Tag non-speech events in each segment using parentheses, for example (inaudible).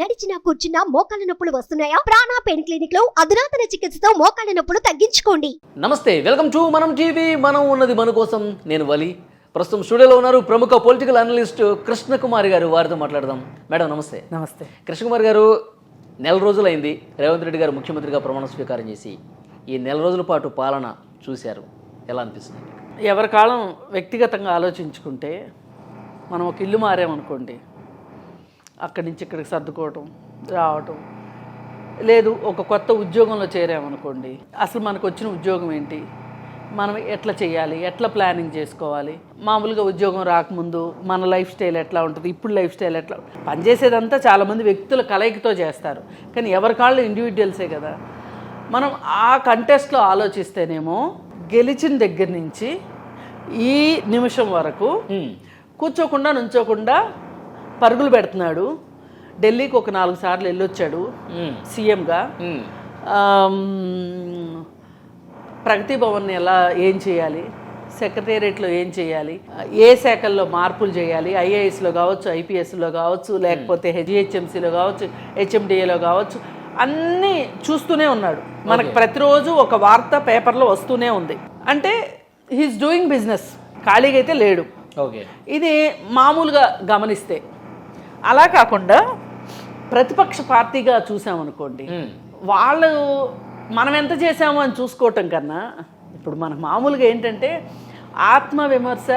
నడిచినా కూర్చున్నా మోకాళ్ళ నొప్పులు వస్తున్నాయా? ప్రాణా పెయిన్ క్లినిక్లో అధునాతన చికిత్సతో మోకాళ్ళ నొప్పులు తగ్గించుకోండి. నమస్తే వెల్కమ్ టు మనం టీవీ మనం ఉన్నది మన కోసం. నేను వలి. ప్రస్తుతం స్టూడియోలో ఉన్నారు ప్రముఖ పొలిటికల్ అనలిస్ట్ కృష్ణకుమారి గారు. వారితో మాట్లాడదాం. మేడం నమస్తే. నమస్తే. కృష్ణకుమారి గారు నెల రోజులైంది. రేవంత్ రెడ్డి గారు ముఖ్యమంత్రిగా ప్రమాణ స్వీకారం చేసి ఈ నెల రోజుల పాటు పాలన చూశారు. ఎలా అనిపిస్తుంది? ఎవరి కాలం వ్యక్తిగతంగా ఆలోచించుకుంటే మనం ఒక ఇల్లు మారామనుకోండి అక్కడి నుంచి ఇక్కడికి సర్దుకోవటం రావటం. లేదు ఒక కొత్త ఉద్యోగంలో చేరామనుకోండి అసలు మనకు వచ్చిన ఉద్యోగం ఏంటి? మనం ఎట్లా చేయాలి? ఎట్లా ప్లానింగ్ చేసుకోవాలి? మామూలుగా ఉద్యోగం రాకముందు మన లైఫ్ స్టైల్ ఎట్లా ఉంటుంది? ఇప్పుడు లైఫ్ స్టైల్ ఎట్లా పనిచేసేదంతా చాలామంది వ్యక్తుల కలయికతో చేస్తారు. కానీ ఎవరి కాళ్ళు ఇండివిజువల్సే కదా? మనం ఆ కంటెస్ట్లో ఆలోచిస్తేనేమో గెలిచిన దగ్గర నుంచి ఈ నిమిషం వరకు కూర్చోకుండా నుంచోకుండా పరుగులు పెడుతున్నాడు. ఢిల్లీకి ఒక నాలుగు సార్లు వెళ్ళొచ్చాడు సీఎంగా. ప్రగతి భవన్ ఎలా ఏం చేయాలి? సెక్రటేరియట్లో ఏం చేయాలి? ఏ శాఖల్లో మార్పులు చేయాలి? ఐఏఎస్లో కావచ్చు ఐపీఎస్లో కావచ్చు లేకపోతే హెచ్హెచ్ఎంసీలో కావచ్చు హెచ్ఎండిఏలో కావచ్చు అన్నీ చూస్తూనే ఉన్నాడు. మనకు ప్రతిరోజు ఒక వార్త పేపర్లో వస్తూనే ఉంది. అంటే హీస్ డూయింగ్ బిజినెస్ ఖాళీగా అయితే లేడు. ఓకే. ఇది మామూలుగా గమనిస్తే అలా కాకుండా ప్రతిపక్ష పార్టీగా చూసామనుకోండి వాళ్ళు మనం ఎంత చేసామో అని చూసుకోవటం కన్నా ఇప్పుడు మనకు మామూలుగా ఏంటంటే ఆత్మ విమర్శ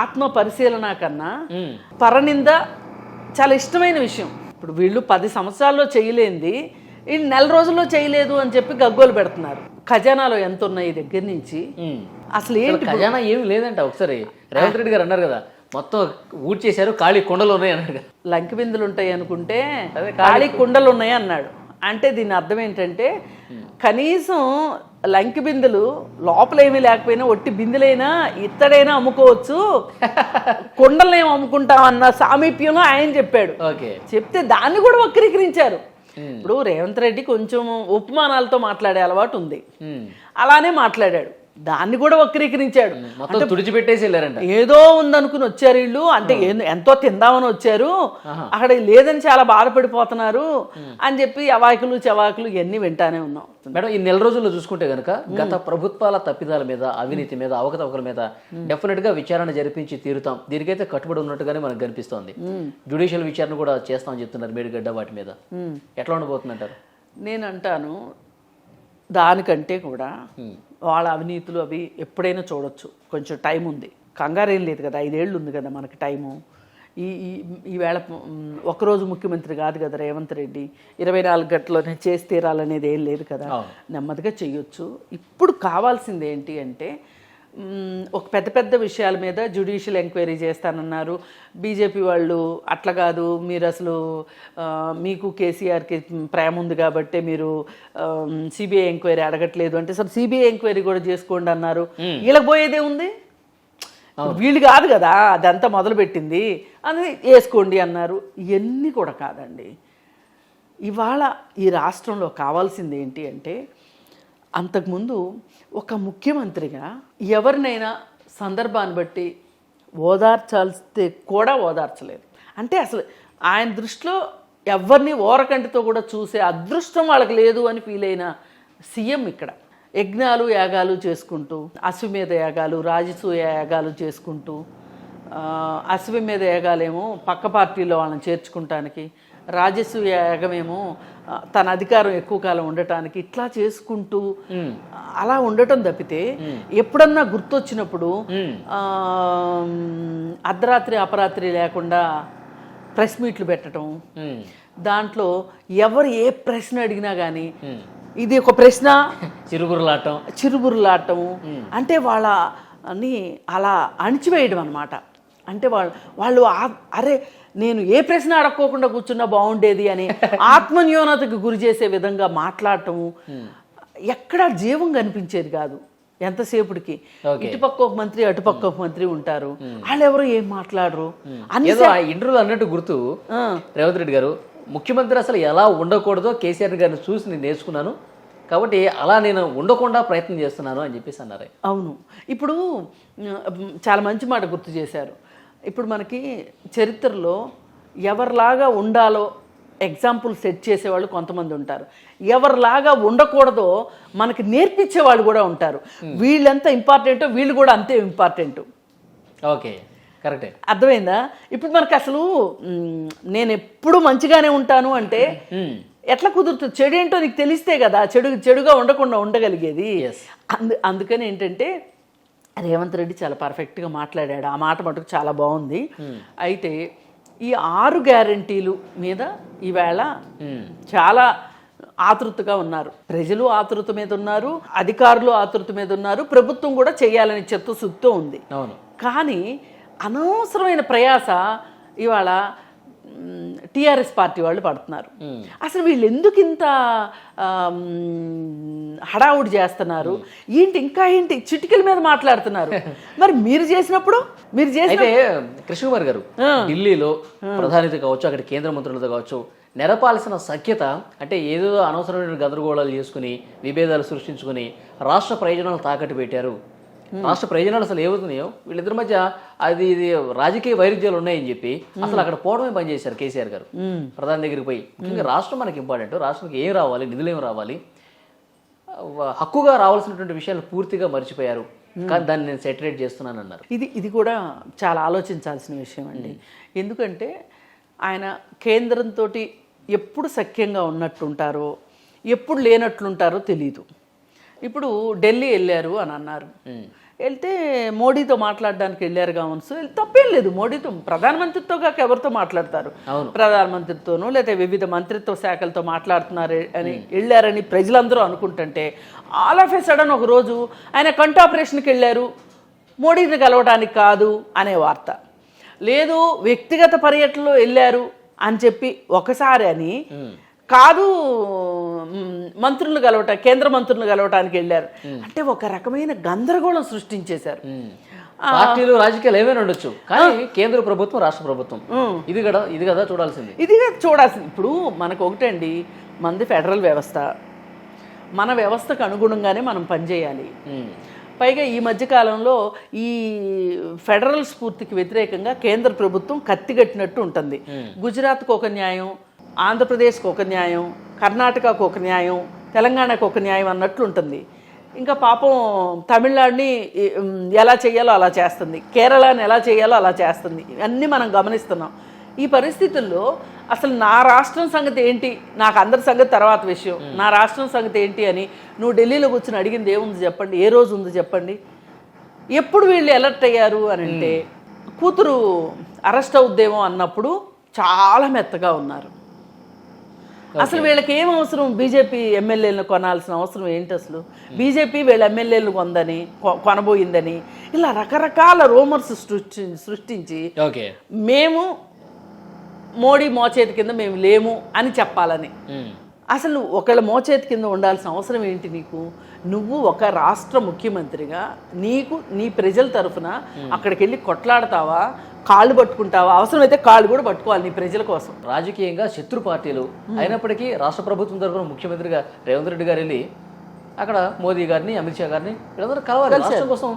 ఆత్మ పరిశీలన కన్నా పరనింద చాలా ఇష్టమైన విషయం. ఇప్పుడు వీళ్ళు పది సంవత్సరాల్లో చేయలేంది ఈ నెల రోజుల్లో చేయలేదు అని చెప్పి గగ్గోలు పెడుతున్నారు. ఖజానాలో ఎంత ఉన్నాయి దగ్గర నుంచి? అసలు ఏంటి ఖజానా ఏమి లేదంట ఒకసారి. రేవంత్ రెడ్డి గారు అన్నారు కదా మొత్తం ఊడ్ చేశారు ఖాళీ కొండలు ఉన్నాయి అన్నారు కదా లంకి బిందులు ఉంటాయి అనుకుంటే ఖాళీ కుండలు ఉన్నాయి అన్నాడు. అంటే దీని అర్థం ఏంటంటే కనీసం లంకి బిందులు లోపల ఏమీ లేకపోయినా ఒట్టి బిందులైనా ఇత్తడైనా అమ్ముకోవచ్చు. (laughs) కుండలనేం అమ్ముకుంటామన్న సామీప్యంలో ఆయన చెప్పాడు. ఓకే. చెప్తే దాన్ని కూడా వక్రీకరించారు. ఇప్పుడు రేవంత్ రెడ్డి కొంచెం ఉపమానాలతో మాట్లాడే అలవాటు ఉంది. అలానే మాట్లాడాడు. దాన్ని కూడా వక్రీకరించాడు. మొత్తం తుడిచిపెట్టేసి వెళ్ళారంట. ఏదో ఉందనుకుని వచ్చారు వీళ్ళు. అంటే ఎంతో తిందామని వచ్చారు. అక్కడ లేదని చాలా బాధపడిపోతున్నారు అని చెప్పి అవాకులు చవాకులు ఇవన్నీ వింటానే ఉన్నాం. మేడం ఈ నెల రోజుల్లో చూసుకుంటే కనుక గత ప్రభుత్వాల తప్పిదాల మీద అవినీతి మీద అవకతవకల మీద డెఫినెట్గా విచారణ జరిపించి తీరుతాం. దీనికైతే కట్టుబడి ఉన్నట్టుగానే మనకు కనిపిస్తోంది. జ్యుడిషియల్ విచారణ కూడా చేస్తామని చెప్తున్నారు మేడిగడ్డ వాటి మీద. ఎట్లా ఉండబోతుందంటారు? నేను అంటాను దానికంటే కూడా వాళ్ళ అవినీతులు అవి ఎప్పుడైనా చూడొచ్చు. కొంచెం టైం ఉంది. కంగారేం లేదు కదా. ఐదేళ్ళు ఉంది కదా మనకి టైము. ఈ ఈ- ఈవేళ మ్, ఒక్కరోజు ముఖ్యమంత్రి కాదు కదా రేవంత్ రెడ్డి. ఇరవై నాలుగు గంటల్లోనే చేసి తీరాలనేది ఏం లేదు కదా. నెమ్మదిగా చేయొచ్చు ఇప్పుడు కావాల్సింది ఏంటి అంటే ఒక పెద్ద పెద్ద విషయాల మీద జ్యుడిషియల్ ఎంక్వైరీ చేస్తానన్నారు. బీజేపీ వాళ్ళు అట్లా కాదు మీరు అసలు మీకు కేసీఆర్కి ప్రేమ ఉంది కాబట్టి మీరు సిబిఐ ఎంక్వైరీ అడగట్లేదు అంటే అసలు సిబిఐ ఎంక్వైరీ కూడా చేసుకోండి అన్నారు. వీళ్ళకి పోయేదే ఉంది? వీళ్ళు కాదు కదా అదంతా మొదలుపెట్టింది. అది వేసుకోండి అన్నారు. ఇవన్నీ కూడా కాదండి. ఇవాళ ఈ రాష్ట్రంలో కావాల్సింది ఏంటి అంటే అంతకుముందు ఒక ముఖ్యమంత్రిగా ఎవరినైనా సందర్భాన్ని బట్టి ఓదార్చాల్స్తే కూడా ఓదార్చలేదు. అంటే అసలు ఆయన దృష్టిలో ఎవరిని ఓరకంటితో కూడా చూసే అదృష్టం వాళ్ళకి లేదు అని ఫీల్ అయిన సీఎం ఇక్కడ. యజ్ఞాలు యాగాలు చేసుకుంటూ అశ్వమేధ యాగాలు రాజసూయ యాగాలు చేసుకుంటూ ఆ, అశ్వమేధ యాగాలేమో పక్క పార్టీలో వాళ్ళని చేర్చుకుంటానికి రాజసూయ యాగమేమో తన అధికారం ఎక్కువ కాలం ఉండటానికి ఇట్లా చేసుకుంటూ అలా ఉండటం తప్పితే ఎప్పుడన్నా గుర్తొచ్చినప్పుడు అర్ధరాత్రి అపరాత్రి లేకుండా ప్రెస్ మీట్లు పెట్టడం దాంట్లో ఎవరు ఏ ప్రశ్న అడిగినా కానీ ఇది ఒక ప్రశ్న (laughs) చిరుగురులాటం చిరుబురులాటము అంటే వాళ్ళ అని అలా అణిచివేయడం అనమాట అంటే వాళ్ళు వాళ్ళు అరే నేను ఏ ప్రశ్న అడక్కోకుండా కూర్చున్నా బాగుండేది అని ఆత్మన్యూనతకు గురి చేసే విధంగా మాట్లాడటము ఎక్కడా జీవం కనిపించేది కాదు ఎంతసేపుడికి. ఇటుపక్క ఒక మంత్రి అటుపక్క ఒక మంత్రి ఉంటారు. వాళ్ళు ఎవరు ఏం మాట్లాడరు. అన్ని ఏదో ఆ ఇంటర్వ్యూలో అన్నట్టు గుర్తు. రేవంత్ రెడ్డి గారు ముఖ్యమంత్రి అసలు ఎలా ఉండకూడదో కేసీఆర్ గారిని చూసి నేను నేర్చుకున్నాను. కాబట్టి అలా నేను ఉండకుండా ప్రయత్నం చేస్తున్నాను అని చెప్పేసి అన్నారు. అవును. ఇప్పుడు చాలా మంచి మాట గుర్తు చేశారు. ఇప్పుడు మనకి చరిత్రలో ఎవరిలాగా ఉండాలో ఎగ్జాంపుల్ సెట్ చేసేవాళ్ళు కొంతమంది ఉంటారు. ఎవరిలాగా ఉండకూడదో మనకి నేర్పించే వాళ్ళు కూడా ఉంటారు. వీళ్ళెంత ఇంపార్టెంటో వీళ్ళు కూడా అంతే ఇంపార్టెంట్. ఓకే. కరెక్టే. అర్థమైందా? ఇప్పుడు మనకు అసలు నేను ఎప్పుడు మంచిగానే ఉంటాను అంటే. ఎట్లా కుదురుతుంది? చెడు ఏంటో నీకు తెలిస్తే కదా చెడు చెడుగా ఉండకుండా ఉండగలిగేది. అందు అందుకని ఏంటంటే రేవంత్ రెడ్డి చాలా పర్ఫెక్ట్గా మాట్లాడాడు. ఆ మాట మటుకు చాలా బాగుంది. అయితే ఈ ఆరు గ్యారంటీలు మీద ఈవేళ చాలా ఆతృతగా ఉన్నారు. ప్రజలు ఆతృత మీద ఉన్నారు అధికారులు ఆతృత మీద ఉన్నారు ప్రభుత్వం కూడా చేయాలని చిత్తశుద్ధితో ఉంది. అవును. కానీ అనవసరమైన ప్రయాస ఇవాళ టిఆర్ఎస్ పార్టీ వాళ్ళు పడుతున్నారు. అసలు వీళ్ళు ఎందుకు ఇంత హడావుడి చేస్తున్నారు? ఏంటి ఇంకా ఏంటి? చిటికల మీద మాట్లాడుతున్నారు. మరి మీరు చేసినప్పుడు? మీరు చేసిన అయితే కృష్ణకుమార్ గారు ఢిల్లీలో ప్రధానితో కావచ్చు అక్కడ కేంద్ర మంత్రులతో కావచ్చు నెరపాల్సిన సఖ్యత అంటే ఏదో అనవసరమైన గందరగోళాలు చేసుకుని విభేదాలు సృష్టించుకుని రాష్ట్ర ప్రయోజనాలు తాకట్టు పెట్టారు. రాష్ట్ర ప్రయోజనాలు అసలు ఏమవుతున్నాయో వీళ్ళిద్దరి మధ్య అది ఇది రాజకీయ వైరుధ్యాలు ఉన్నాయని చెప్పి అసలు అక్కడ పోవడమే పని చేశారు కేసీఆర్ గారు. ప్రధాని దగ్గరికి పోయి. ముఖ్యంగా రాష్ట్రం మనకి ఇంపార్టెంట్. రాష్ట్రానికి ఏం రావాలి నిధులు ఏం రావాలి? హక్కుగా రావాల్సినటువంటి విషయాలు పూర్తిగా మర్చిపోయారు. కానీ దాన్ని నేను సెటరేట్ చేస్తున్నాను అన్నారు. ఇది ఇది కూడా చాలా ఆలోచించాల్సిన విషయం అండి. ఎందుకంటే ఆయన కేంద్రంతో ఎప్పుడు సఖ్యంగా ఉన్నట్టుంటారో ఎప్పుడు లేనట్లుంటారో తెలియదు ఇప్పుడు ఢిల్లీ వెళ్ళారు అని అన్నారు. వెళ్తే మోడీతో మాట్లాడడానికి వెళ్ళారు కావచ్చు. తప్పేం లేదు మోడీతో ప్రధానమంత్రితో కాక ఎవరితో మాట్లాడతారు. ప్రధానమంత్రితోనూ లేదా వివిధ మంత్రిత్వ శాఖలతో మాట్లాడుతున్నారు అని వెళ్ళారని ప్రజలందరూ అనుకుంటుంటే ఆల్ ఆఫ్ ఏ సడన్ ఒక రోజు ఆయన కంటి ఆపరేషన్కి వెళ్ళారు మోడీని కలవడానికి కాదు అనే వార్త. లేదు వ్యక్తిగత పర్యటనలో వెళ్ళారు అని చెప్పి ఒకసారి అని కాదు మంత్రులు కలవట కేంద్ర మంత్రులు కలవటానికి వెళ్ళారు. అంటే ఒక రకమైన గందరగోళం సృష్టించేశారు. పార్టీలు రాజకీయాలు ఏమైనా ఉండొచ్చు. కానీ కేంద్ర ప్రభుత్వం రాష్ట్ర ప్రభుత్వం. ఇది కదా ఇది కదా చూడాల్సింది. ఇది చూడాల్సింది. ఇప్పుడు మనకు ఒకటండి మనది ఫెడరల్ వ్యవస్థ. మన వ్యవస్థకు అనుగుణంగానే మనం పనిచేయాలి. పైగా ఈ మధ్య కాలంలో ఈ ఫెడరల్ స్ఫూర్తికి వ్యతిరేకంగా కేంద్ర ప్రభుత్వం కత్తిగట్టినట్టు ఉంటుంది. గుజరాత్కు ఒక న్యాయం ఆంధ్రప్రదేశ్కి ఒక న్యాయం కర్ణాటకకు ఒక న్యాయం తెలంగాణకు ఒక న్యాయం అన్నట్లు ఉంటుంది ఇంకా పాపం తమిళనాడుని ఎలా చేయాలో అలా చేస్తుంది. కేరళని ఎలా చేయాలో అలా చేస్తుంది. అన్నీ మనం గమనిస్తున్నాం. ఈ పరిస్థితుల్లో అసలు నా రాష్ట్రం సంగతి ఏంటి? నాకు అందరి సంగతి తర్వాత విషయం. నా రాష్ట్రం సంగతి ఏంటి అని నువ్వు ఢిల్లీలో కూర్చొని అడిగింది ఏముంది చెప్పండి? ఏ రోజు ఉంది చెప్పండి? ఎప్పుడు వీళ్ళు అలర్ట్ అయ్యారు అని అంటే కూతురు అరెస్ట్ అవుద్దేమో అన్నప్పుడు చాలా మెత్తగా ఉన్నారు. అసలు వీళ్ళకి ఏం అవసరం? బీజేపీ ఎమ్మెల్యేలను కొనాల్సిన అవసరం ఏంటి అసలు? బీజేపీ వీళ్ళ ఎమ్మెల్యేలు కొందని కొనబోయిందని ఇలా రకరకాల రూమర్స్ సృష్టి సృష్టించి మేము మోడీ మోచేతి కింద మేము లేము అని చెప్పాలని. ఉమ్. అసలు ఒకళ్ళ మోచేతి కింద ఉండాల్సిన అవసరం ఏంటి నీకు? నువ్వు ఒక రాష్ట్ర ముఖ్యమంత్రిగా నీకు నీ ప్రజల తరఫున అక్కడికి వెళ్ళి కొట్లాడతావా? కాళ్ళు పట్టుకుంటావా? అవసరమైతే కాళ్ళు కూడా పట్టుకోవాలి నీ ప్రజల కోసం. రాజకీయంగా శత్రు పార్టీలు అయినప్పటికీ రాష్ట్ర ప్రభుత్వం తరఫున ముఖ్యమంత్రిగా రేవంత్ రెడ్డి గారు వెళ్ళి అక్కడ మోదీ గారిని అమిత్ షా గారిని వీళ్ళందరూ కలవాలి. రాష్ట్రం కోసం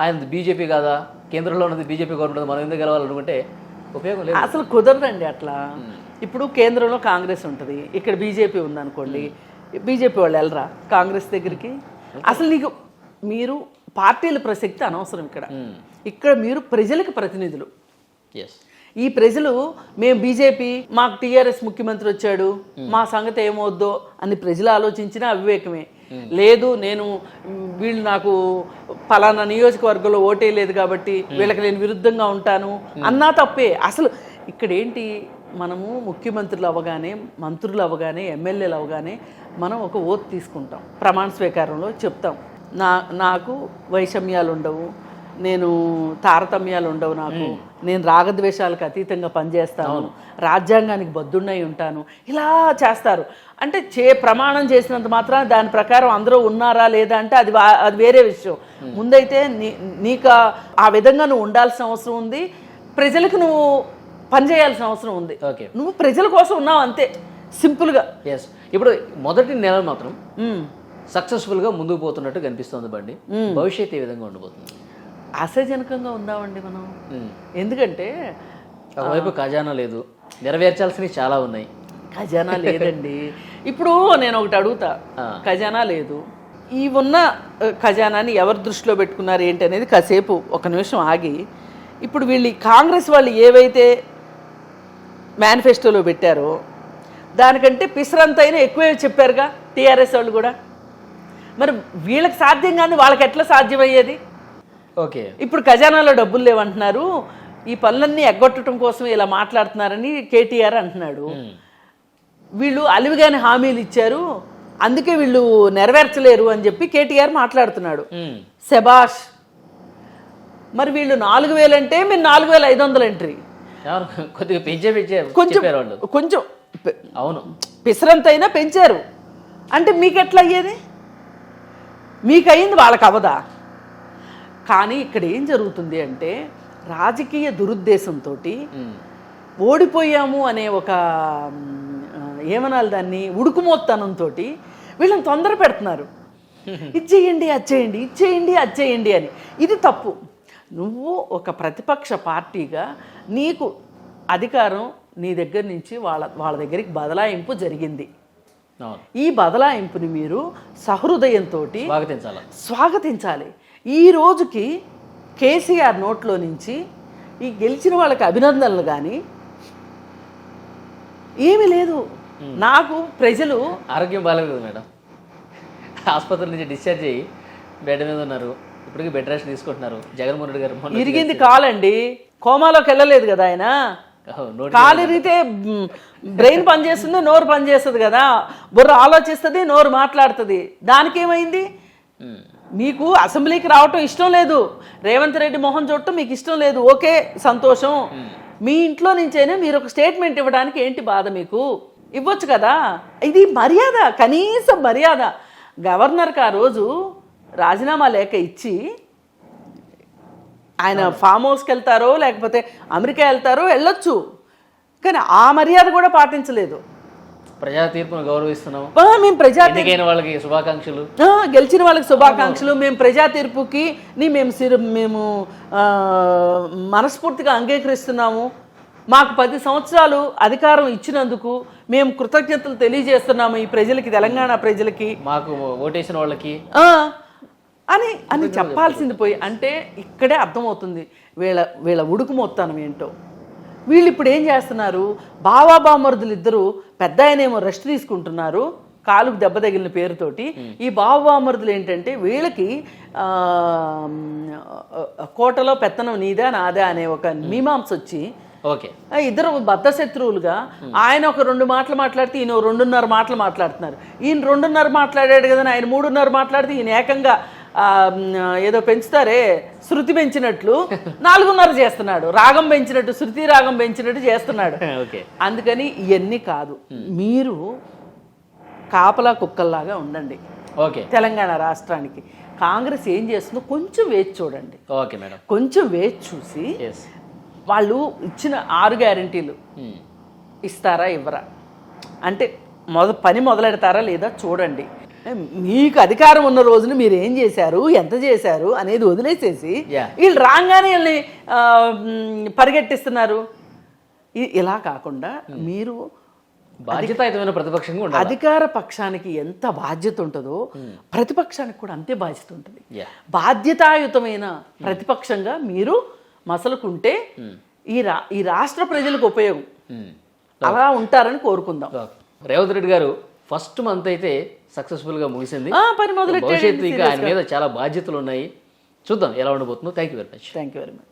ఆయన బీజేపీ కాదా? కేంద్రంలో ఉన్నది బీజేపీ గవర్నమెంట్ మనం ఎందుకు గెలవాలనుకుంటే ఉపయోగం లేదు. అసలు కుదరదండి అట్లా. ఇప్పుడు కేంద్రంలో కాంగ్రెస్ ఉంటుంది ఇక్కడ బీజేపీ ఉందనుకోండి బీజేపీ వాళ్ళు వెళ్ళరా? కాంగ్రెస్ దగ్గరికి? అసలు నీకు మీరు పార్టీల ప్రసక్తి అనవసరం ఇక్కడ. ఇక్కడ మీరు ప్రజలకు ప్రతినిధులు. ఎస్ ఈ ప్రజలు మేము బీజేపీ మాకు టీఆర్ఎస్ ముఖ్యమంత్రి వచ్చాడు మా సంగతి ఏమవుద్దో అని ప్రజలు ఆలోచించిన అవివేకమే. లేదు నేను వీళ్ళు నాకు పలానా నియోజకవర్గంలో ఓటే లేదు కాబట్టి వీళ్ళకి నేను విరుద్ధంగా ఉంటాను అన్నా తప్పే. అసలు ఇక్కడ ఏంటి మనము ముఖ్యమంత్రులు అవ్వగానే మంత్రులు అవ్వగానే ఎమ్మెల్యేలు అవ్వగానే మనం ఒక ఓత్ తీసుకుంటాం. ప్రమాణ స్వీకారంలో చెప్తాం. నా నాకు వైషమ్యాలు ఉండవు నేను తారతమ్యాలు ఉండవు నాకు నేను రాగద్వేషాలకు అతీతంగా పనిచేస్తాను. రాజ్యాంగానికి బద్దున్నై ఉంటాను. ఇలా చేస్తారు. అంటే చే ప్రమాణం చేసినంత మాత్రాన దాని ప్రకారం అందరూ ఉన్నారా లేదా అంటే అది వా- అది వేరే విషయం. ముందైతే నీ నీకు ఆ- విధంగా నువ్వు ఉండాల్సిన అవసరం ఉంది. ప్రజలకు నువ్వు పనిచేయాల్సిన అవసరం ఉంది. ఓకే. నువ్వు ప్రజల కోసం ఉన్నావు అంతే. సింపుల్గా. ఎస్ ఇప్పుడు మొదటి నెల మాత్రం ఉమ్. సక్సెస్ఫుల్గా ముందుకు పోతున్నట్టు కనిపిస్తోంది బండి. భవిష్యత్తు ఏ విధంగా ఉండబోతుంది? ఆశాజనకంగా ఉందామండి మనం. ఎందుకంటే ఒకవైపు ఖజానా లేదు. నెరవేర్చాల్సినవి చాలా ఉన్నాయి. ఖజానా లేదండి. (laughs) ఇప్పుడు నేను ఒకటి అడుగుతా. ఖజానా లేదు. ఈ ఉన్న ఖజానాని ఎవరి దృష్టిలో పెట్టుకున్నారు ఏంటి అనేది కాసేపు ఒక నిమిషం ఆగి ఇప్పుడు వీళ్ళు కాంగ్రెస్ వాళ్ళు ఏవైతే మేనిఫెస్టోలో పెట్టారో దానికంటే పిసరంతైనా ఎక్కువే చెప్పారుగా టీఆర్ఎస్ వాళ్ళు కూడా. మరి వీళ్ళకి సాధ్యం కానీ వాళ్ళకి ఎట్లా సాధ్యమయ్యేది? ఓకే. ఇప్పుడు ఖజానాలో డబ్బులు లేవంటున్నారు. ఈ పనులన్నీ ఎగ్గొట్టడం కోసం ఇలా మాట్లాడుతున్నారని కేటీఆర్ అంటున్నాడు. వీళ్ళు అలివిగాని హామీలు ఇచ్చారు. అందుకే వీళ్ళు నెరవేర్చలేరు అని చెప్పి కేటీఆర్ మాట్లాడుతున్నాడు. శబాష్ మరి వీళ్ళు నాలుగు వేలు అంటే మీరు నాలుగు వేల ఐదు వందలు ఎంట్రీ కొంచెం కొంచెం అవును. పిసరంతైనా పెంచారు. అంటే మీకు ఎట్లా అయ్యేది మీకు అయింది వాళ్ళకి అవదా కానీ ఇక్కడ ఏం జరుగుతుంది అంటే రాజకీయ దురుద్దేశంతో. ఓడిపోయాము అనే ఒక ఏమనాలి దాన్ని? ఉడుకుమోత్తనంతో వీళ్ళని తొందర పెడుతున్నారు. (laughs) ఇచ్చేయండి అచ్చేయండి ఇచ్చేయండి అచ్చేయండి అని. ఇది తప్పు. నువ్వు ఒక ప్రతిపక్ష పార్టీగా నీకు అధికారం నీ దగ్గర నుంచి వాళ్ళ వాళ్ళ దగ్గరికి బదలాయింపు జరిగింది. ఈ బదలాయింపుని మీరు సహృదయంతో స్వాగతించాల? స్వాగతించాలి. ఈ రోజుకి కేసీఆర్ నోట్లో నుంచి ఈ గెలిచిన వాళ్ళకి అభినందనలు కానీ ఏమీ లేదు. నాకు ప్రజలు ఆరోగ్యం బాగాలేదు మేడం. ఆసుపత్రి నుంచి డిశ్చార్జ్ అయ్యి బెడ్ మీద ఉన్నారు. ఇప్పటికీ బెడ్ రెస్ట్ తీసుకుంటున్నారు. జగన్మోహన్ రెడ్డి గారు ఇరిగింది కాలండి. కోమాలోకి వెళ్ళలేదు కదా ఆయన. కాలు ఇరిగితే బ్రెయిన్ పనిచేస్తుంది నోరు పనిచేస్తుంది కదా. బుర్ర ఆలోచిస్తుంది నోరు మాట్లాడుతుంది. దానికి ఏమైంది. మీకు అసెంబ్లీకి రావటం ఇష్టం లేదు. రేవంత్ రెడ్డి మొహం చూడటం మీకు ఇష్టం లేదు. ఓకే సంతోషం. మీ ఇంట్లో నుంచైనా మీరు ఒక స్టేట్మెంట్ ఇవ్వడానికి ఏంటి బాధ మీకు? ఇవ్వచ్చు కదా. ఇది మర్యాద కనీసం మర్యాద. గవర్నర్కి ఆ రోజు రాజీనామా లేఖ ఇచ్చి ఆయన ఫామ్ హౌస్కి వెళ్తారో లేకపోతే అమెరికా వెళ్తారో వెళ్ళొచ్చు. కానీ ఆ మర్యాద కూడా పాటించలేదు. ప్రజా తీర్పును గౌరవిస్తున్నాం మేము ప్రజా వాళ్ళకి శుభాకాంక్షలు. గెలిచిన వాళ్ళకి శుభాకాంక్షలు. మేము ప్రజా తీర్పుకి మేము సిరు మేము మనస్ఫూర్తిగా అంగీకరిస్తున్నాము. మాకు పది సంవత్సరాలు అధికారం ఇచ్చినందుకు మేము కృతజ్ఞతలు తెలియజేస్తున్నాము ఈ ప్రజలకి తెలంగాణ ప్రజలకి. మాకు ఓటేసిన వాళ్ళకి. అని అని చెప్పాల్సింది పోయి అంటే ఇక్కడే అర్థమవుతుంది. వీళ్ళ వీళ్ళ ఉడుకు మొత్తానం ఏంటో. వీళ్ళు ఇప్పుడు ఏం చేస్తున్నారు? బావా బామరుదులు ఇద్దరు పెద్ద ఆయనేమో రెస్ట్ తీసుకుంటున్నారు కాలుకు దెబ్బ తగిలిన పేరుతోటి. ఈ బావబామరుదులు ఏంటంటే వీళ్ళకి కోటలో పెత్తనం నీదా నాదా అనే ఒక మీమాంస వచ్చి ఓకే. ఇద్దరు బద్ధ శత్రువులుగా ఆయన ఒక రెండు మాటలు మాట్లాడితే ఈయన రెండున్నర మాటలు మాట్లాడుతున్నారు. ఈయన రెండున్నర మాట్లాడాడు కదా ఆయన మూడున్నర మాట్లాడితే ఈయన ఏకంగా ఏదో పెంచుతారే శృతి పెంచినట్లు. నాలుగున్నర చేస్తున్నాడు. రాగం పెంచినట్టు శృతి రాగం పెంచినట్టు చేస్తున్నాడు. (laughs) ఓకే. అందుకని ఇవన్నీ కాదు. మీరు కాపలా కుక్కల్లాగా ఉండండి. ఓకే. తెలంగాణ రాష్ట్రానికి. కాంగ్రెస్ ఏం చేస్తుందో కొంచెం వేచి చూడండి. Okay madam. కొంచెం వేచి చూసి వాళ్ళు ఇచ్చిన ఆరు గ్యారంటీలు ఇస్తారా ఇవ్వరా? అంటే మొద పని మొదలెడతారా లేదా చూడండి. మీకు అధికారం ఉన్న రోజున మీరు ఏం చేశారు? ఎంత చేశారు? అనేది వదిలేసేసి. వీళ్ళు రాగానే వీళ్ళని పరిగెట్టిస్తున్నారు. ఇలా కాకుండా మీరు బాధ్యతాయుతమైన ప్రతిపక్షంగా అధికార పక్షానికి ఎంత బాధ్యత ఉంటుందో ప్రతిపక్షానికి కూడా అంతే బాధ్యత ఉంటుంది. బాధ్యతాయుతమైన ప్రతిపక్షంగా మీరు మసలుకుంటే ఈ రా ఈ రాష్ట్ర ప్రజలకు ఉపయోగం. Hmm. అలా ఉంటారని కోరుకుందాం. రేవంత్ రెడ్డి గారు ఫస్ట్ మంత్ అయితే సక్సెస్ఫుల్గా ముగిసింది పని భవిష్యత్తు ఇంకా ఆయన మీద చాలా బాధ్యతలు ఉన్నాయి. చూద్దాం ఎలా ఉండబోతుందో. Thank you very much thank you very much